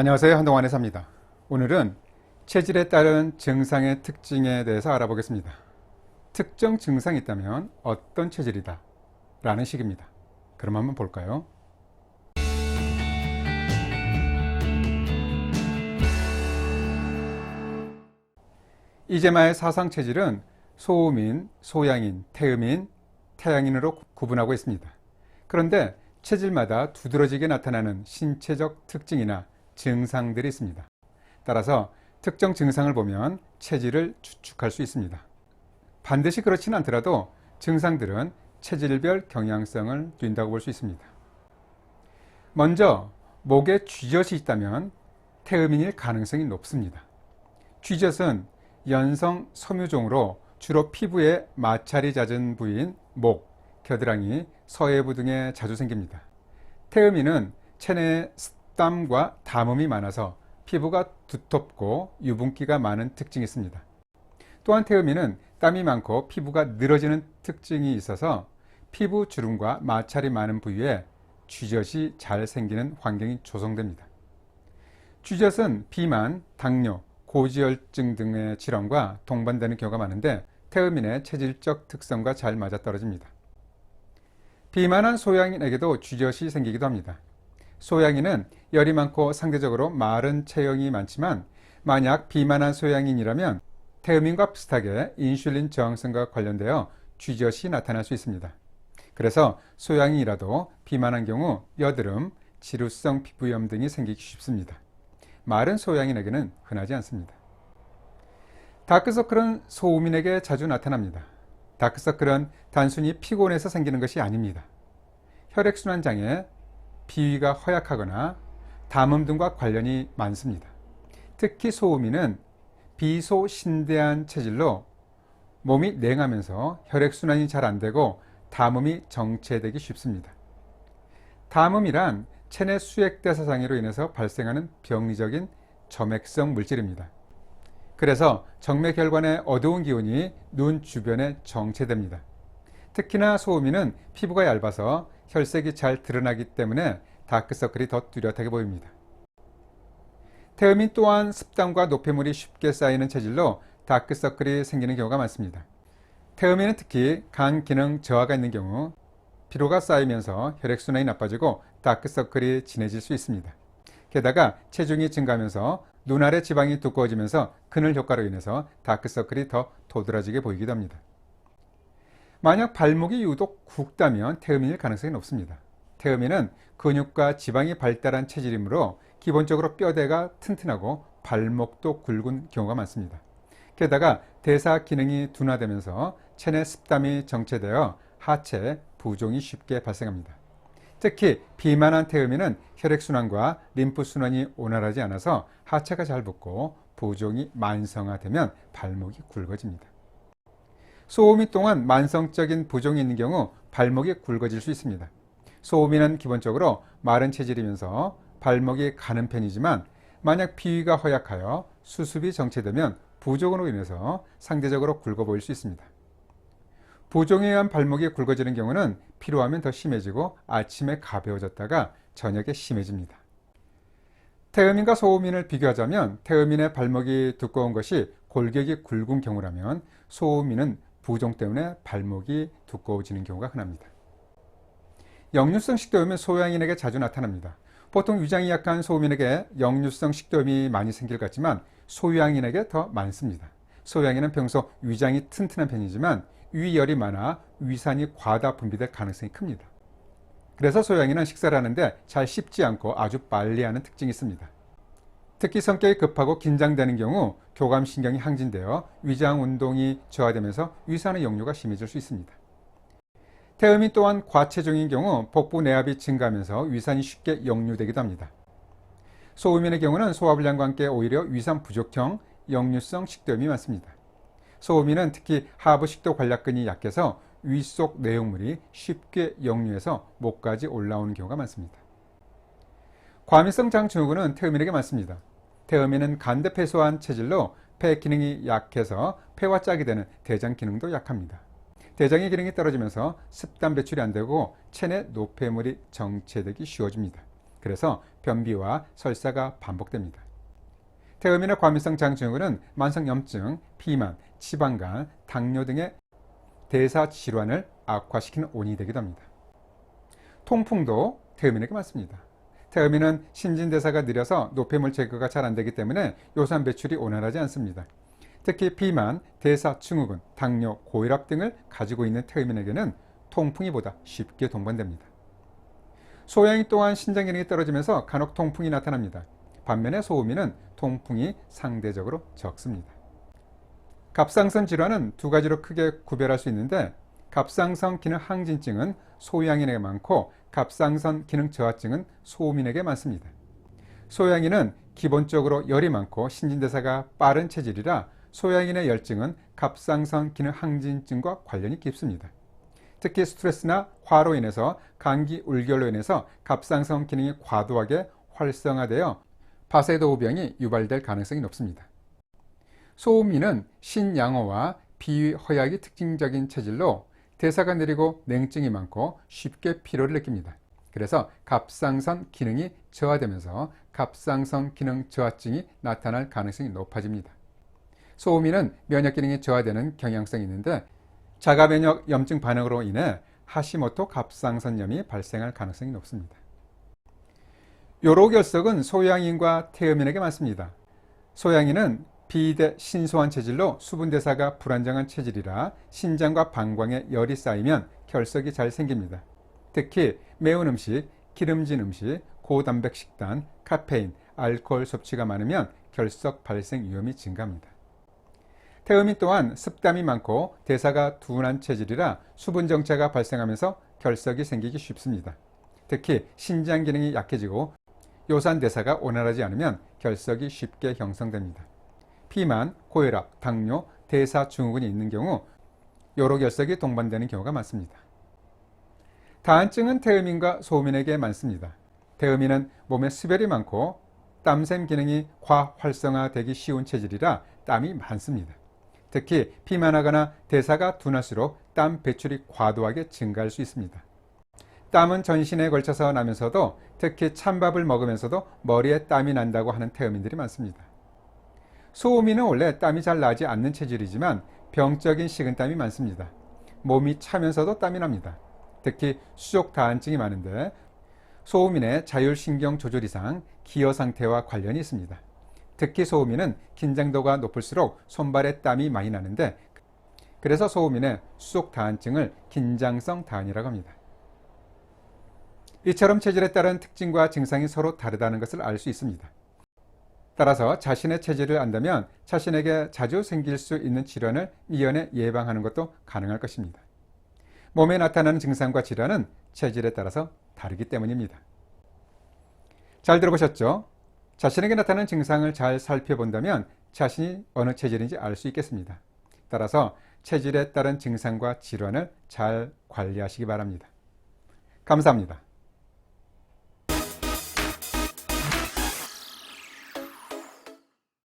안녕하세요. 한동안 의사입니다. 오늘은 체질에 따른 증상의 특징에 대해서 알아보겠습니다. 특정 증상이 있다면 어떤 체질이다? 라는 식입니다. 그럼 한번 볼까요? 이제마의 사상 체질은 소음인, 소양인, 태음인, 태양인으로 구분하고 있습니다. 그런데 체질마다 두드러지게 나타나는 신체적 특징이나 증상들이 있습니다. 따라서 특정 증상을 보면 체질을 추측할 수 있습니다. 반드시 그렇지는 않더라도 증상들은 체질별 경향성을 띈다고 볼 수 있습니다. 먼저 목에 쥐젖이 있다면 태음인일 가능성이 높습니다. 쥐젖은 연성 섬유종으로 주로 피부에 마찰이 잦은 부위인 목, 겨드랑이, 서해부 등에 자주 생깁니다. 태음인은 체내에 땀과 담음이 많아서 피부가 두텁고 유분기가 많은 특징이 있습니다. 또한 태음인은 땀이 많고 피부가 늘어지는 특징이 있어서 피부 주름과 마찰이 많은 부위에 쥐젖이 잘 생기는 환경이 조성됩니다. 쥐젖은 비만, 당뇨, 고지혈증 등의 질환과 동반되는 경우가 많은데 태음인의 체질적 특성과 잘 맞아떨어집니다. 비만한 소양인에게도 쥐젖이 생기기도 합니다. 소양인은 열이 많고 상대적으로 마른 체형이 많지만 만약 비만한 소양인이라면 태음인과 비슷하게 인슐린 저항성과 관련되어 쥐젖이 나타날 수 있습니다. 그래서 소양인이라도 비만한 경우 여드름, 지루성 피부염 등이 생기기 쉽습니다. 마른 소양인에게는 흔하지 않습니다. 다크서클은 소음인에게 자주 나타납니다. 다크서클은 단순히 피곤해서 생기는 것이 아닙니다. 혈액순환 장애, 비위가 허약하거나 담음 등과 관련이 많습니다. 특히 소음인은 비소신대한 체질로 몸이 냉하면서 혈액순환이 잘 안되고 담음이 정체되기 쉽습니다. 담음이란 체내 수액대사 장애로 인해서 발생하는 병리적인 점액성 물질입니다. 그래서 정맥혈관의 어두운 기운이 눈 주변에 정체됩니다. 특히나 소음인은 피부가 얇아서 혈색이 잘 드러나기 때문에 다크서클이 더 뚜렷하게 보입니다. 태음인 또한 습담과 노폐물이 쉽게 쌓이는 체질로 다크서클이 생기는 경우가 많습니다. 태음인은 특히 간 기능 저하가 있는 경우 피로가 쌓이면서 혈액순환이 나빠지고 다크서클이 진해질 수 있습니다. 게다가 체중이 증가하면서 눈 아래 지방이 두꺼워지면서 그늘 효과로 인해서 다크서클이 더 도드라지게 보이기도 합니다. 만약 발목이 유독 굵다면 태음인일 가능성이 높습니다. 태음인은 근육과 지방이 발달한 체질이므로 기본적으로 뼈대가 튼튼하고 발목도 굵은 경우가 많습니다. 게다가 대사 기능이 둔화되면서 체내 습담이 정체되어 하체 부종이 쉽게 발생합니다. 특히 비만한 태음인은 혈액순환과 림프순환이 원활하지 않아서 하체가 잘 붓고 부종이 만성화되면 발목이 굵어집니다. 소음이 동안 만성적인 부종이 있는 경우 발목이 굵어질 수 있습니다. 소음이는 기본적으로 마른 체질이면서 발목이 가는 편이지만 만약 비위가 허약하여 수습이 정체되면 부종으로 인해서 상대적으로 굵어 보일 수 있습니다. 부종에 의한 발목이 굵어지는 경우는 피로하면 더 심해지고 아침에 가벼워졌다가 저녁에 심해집니다. 태음인과 소음인을 비교하자면 태음인의 발목이 두꺼운 것이 골격이 굵은 경우라면 소음인은 부종 때문에 발목이 두꺼워지는 경우가 흔합니다. 역류성 식도염은 소양인에게 자주 나타납니다. 보통 위장이 약한 소음인에게 역류성 식도염이 많이 생길 것 같지만 소양인에게 더 많습니다. 소양인은 평소 위장이 튼튼한 편이지만 위열이 많아 위산이 과다 분비될 가능성이 큽니다. 그래서 소양인은 식사를 하는데 잘 씹지 않고 아주 빨리 하는 특징이 있습니다. 특히 성격이 급하고 긴장되는 경우 교감신경이 항진되어 위장 운동이 저하되면서 위산의 역류가 심해질 수 있습니다. 태음인 또한 과체중인 경우 복부 내압이 증가하면서 위산이 쉽게 역류되기도 합니다. 소음인의 경우는 소화불량과 함께 오히려 위산 부족형 역류성 식도염이 많습니다. 소음인은 특히 하부 식도 관략근이 약해서 위 속 내용물이 쉽게 역류해서 목까지 올라오는 경우가 많습니다. 과민성 장 증후군은 태음인에게 많습니다. 태음인은 간대 폐소한 체질로 폐 기능이 약해서 폐와 짝이 되는 대장 기능도 약합니다. 대장의 기능이 떨어지면서 습단 배출이 안 되고 체내 노폐물이 정체되기 쉬워집니다. 그래서 변비와 설사가 반복됩니다. 태음인의 과민성 장증후군은 만성염증, 비만, 지방간, 당뇨 등의 대사 질환을 악화시키는 원인이 되기도 합니다. 통풍도 태음인에게 많습니다. 태음인은 신진대사가 느려서 노폐물 제거가 잘 안되기 때문에 요산 배출이 원활하지 않습니다. 특히 비만, 대사 증후군, 당뇨, 고혈압 등을 가지고 있는 태음인에게는 통풍이 보다 쉽게 동반됩니다. 소양이 또한 신장 기능이 떨어지면서 간혹 통풍이 나타납니다. 반면에 소음인은 통풍이 상대적으로 적습니다. 갑상선 질환은 두 가지로 크게 구별할 수 있는데 갑상선 기능 항진증은 소양인에게 많고 갑상선 기능 저하증은 소음인에게 많습니다. 소양인은 기본적으로 열이 많고 신진대사가 빠른 체질이라 소양인의 열증은 갑상선 기능 항진증과 관련이 깊습니다. 특히 스트레스나 화로 인해서 감기 울결로 인해서 갑상선 기능이 과도하게 활성화되어 파세도우병이 유발될 가능성이 높습니다. 소음인은 신양호와 비허약이 특징적인 체질로 대사가 느리고 냉증이 많고 쉽게 피로를 느낍니다. 그래서 갑상선 기능이 저하되면서 갑상선 기능 저하증이 나타날 가능성이 높아집니다. 소음인은 면역 기능이 저하되는 경향성이 있는데 자가 면역 염증 반응으로 인해 하시모토 갑상선염이 발생할 가능성이 높습니다. 요로결석은 소양인과 태음인에게 많습니다. 소양인은 비대 신소한 체질로 수분 대사가 불안정한 체질이라 신장과 방광에 열이 쌓이면 결석이 잘 생깁니다. 특히 매운 음식, 기름진 음식, 고단백 식단, 카페인, 알코올 섭취가 많으면 결석 발생 위험이 증가합니다. 태음인 또한 습담이 많고 대사가 둔한 체질이라 수분 정체가 발생하면서 결석이 생기기 쉽습니다. 특히 신장 기능이 약해지고 요산 대사가 원활하지 않으면 결석이 쉽게 형성됩니다. 비만, 고혈압, 당뇨, 대사 증후군이 있는 경우 요로 결석이 동반되는 경우가 많습니다. 다한증은 태음인과 소음인에게 많습니다. 태음인은 몸에 수별이 많고 땀샘 기능이 과활성화되기 쉬운 체질이라 땀이 많습니다. 특히 비만하거나 대사가 둔할수록 땀 배출이 과도하게 증가할 수 있습니다. 땀은 전신에 걸쳐서 나면서도 특히 찬밥을 먹으면서도 머리에 땀이 난다고 하는 태음인들이 많습니다. 소음인은 원래 땀이 잘 나지 않는 체질이지만 병적인 식은땀이 많습니다. 몸이 차면서도 땀이 납니다. 특히 수족 다한증이 많은데 소음인의 자율신경 조절 이상, 기여 상태와 관련이 있습니다. 특히 소음인은 긴장도가 높을수록 손발에 땀이 많이 나는데 그래서 소음인의 수족 다한증을 긴장성 다한이라고 합니다. 이처럼 체질에 따른 특징과 증상이 서로 다르다는 것을 알 수 있습니다. 따라서 자신의 체질을 안다면 자신에게 자주 생길 수 있는 질환을 미연에 예방하는 것도 가능할 것입니다. 몸에 나타나는 증상과 질환은 체질에 따라서 다르기 때문입니다. 잘 들어보셨죠? 자신에게 나타나는 증상을 잘 살펴본다면 자신이 어느 체질인지 알 수 있겠습니다. 따라서 체질에 따른 증상과 질환을 잘 관리하시기 바랍니다. 감사합니다.